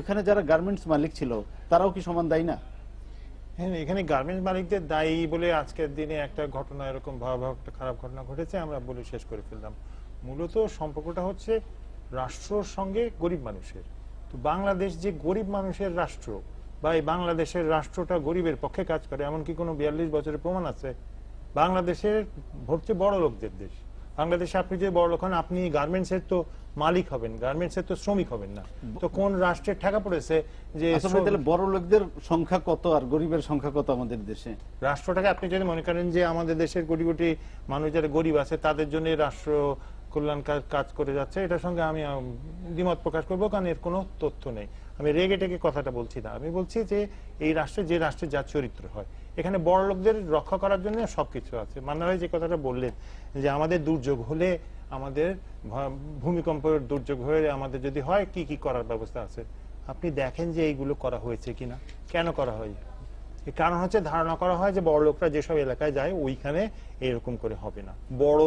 ওখানে যারা গার্মেন্টস মালিক ছিল, তারাও কি সমান দায়ী না? হ্যাঁ এখানে গার্মেন্টস মালিকদের দায়ী বলে আজকের দিনে একটা ঘটনা, এরকম ভয়াবহ একটা খারাপ ঘটনা ঘটেছে, আমরা বলে শেষ করে ফেললাম। মূলত সম্পর্কটা হচ্ছে রাষ্ট্রর সঙ্গে গরিব মানুষের। তো বাংলাদেশ যে গরিব মানুষের রাষ্ট্র, বা এই বাংলাদেশের রাষ্ট্রটা গরিবের পক্ষে কাজ করে, এমনকি কোনো বিয়াল্লিশ বছরের প্রমাণ আছে। বাংলাদেশের হচ্ছে বড় লোকদের দেশ। বাংলাদেশে আপনি যে বড় লোক হন আপনি গার্মেন্টস এর তো মালিক হবেন গার্মেন্টস এর তো শ্রমিক হবেন না। তো কোন রাষ্ট্রের ঠেকা পড়েছে যে আচ্ছা তাহলে বড় লোকদের সংখ্যা কত আর গরিবের সংখ্যা কত আমাদের দেশে? রাষ্ট্রটাকে আপনি যদি মনে করেন যে আমাদের দেশের কোটি কোটি মানুষ যারা গরিব আছে তাদের জন্য রাষ্ট্র কল্যাণ কাজ করে যাচ্ছে। এটার সঙ্গে আমি আম, দ্বিমত প্রকাশ করব কারণ এর কোনো তথ্য নেই। আমি রেগে টেগে কথাটা বলছি না। আমি বলছি যে এই রাষ্ট্রে যে রাষ্ট্রের যা চরিত্র হয় এখানে বড় লোকদের রক্ষা করার জন্য সবকিছু আছে। মান্না ভাই যে কথাটা বললেন, যে আমাদের দুর্যোগ হলে আমাদের ভূমিকম্পের দুর্যোগ হয়ে আমাদের যদি হয়, কি কি করার ব্যবস্থা আছে? আপনি দেখেন যে এইগুলো করা হয়েছে কিনা। কেন করা হয়? এর কারণ হচ্ছে ধারণা করা হয় যে বড় লোকরা যেসব এলাকায় যায়, ওইখানে এরকম করে হবে না। বড়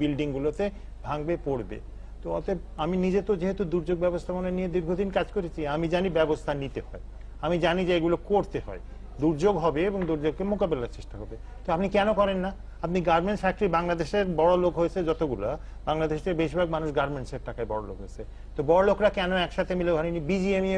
বিল্ডিং গুলোতে ভাঙবে, পড়বে। তো অতএব আমি নিজে তো যেহেতু দুর্যোগ ব্যবস্থাপনা নিয়ে দীর্ঘদিন কাজ করেছি, আমি জানি ব্যবস্থা নিতে হয়। আমি জানি যে এগুলো করতে হয়। দুর্যোগ হবে এবং দুর্যোগকে মোকাবেলার চেষ্টা হবে। তো আপনি কেন করেন না? আপনি গার্মেন্টস ফ্যাক্টরি বাংলাদেশের বড় লোক হয়েছে যতগুলো, বাংলাদেশের বেশিরভাগ মানুষ গার্মেন্টস এর টাকায় বড় লোক হয়েছে। তো বড় লোকরা কেন একসাথে মিলে ভারিনি বিজিএমই